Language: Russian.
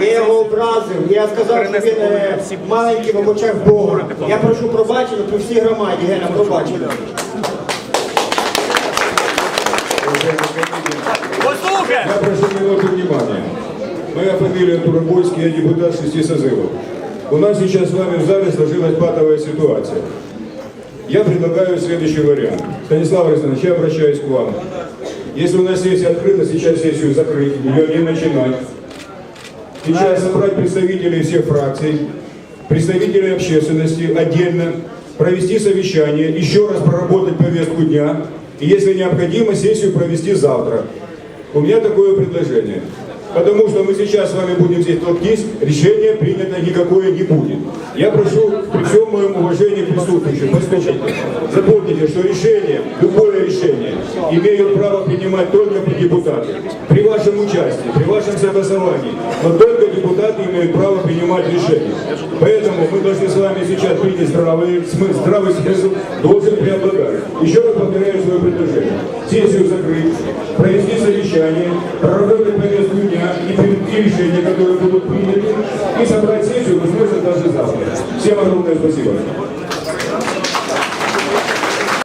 Я його образив, я сказав, що він е, маленький в очах Бога. Я прошу пробачення при всій громаді, Гена, пробачення. Послухай! Я прошу минуту внимания. Моя фамилия Турабольский, я депутат шести созывов. У нас сейчас с вами в зале сложилась патовая ситуация. Я предлагаю следующий вариант. Станислав Александрович, я обращаюсь к вам. Если у нас сессия открыта, сейчас сессию закрыть, ее не начинать. Сейчас собрать представителей всех фракций, представителей общественности отдельно, провести совещание, еще раз проработать повестку дня и, если необходимо, сессию провести завтра. У меня такое предложение. Потому что мы сейчас с вами будем здесь толктись, решение принято никакое не будет. Я прошу при всем к присутствующим, послушайте. Запомните, что решение, любое решение, имеют право принимать только депутаты. При вашем участии, при вашем согласовании. Но только депутаты имеют право принимать решения. Поэтому мы должны с вами сейчас принять здравый смысл, здравый смысл должен преобладать. Еще раз повторяю свое предложение. Сессию закрыть, провести совещание, проработать повестку дня и принести решения, которые будут приняты, и собрать сессию, возможно, даже завтра. Всем огромное del festival.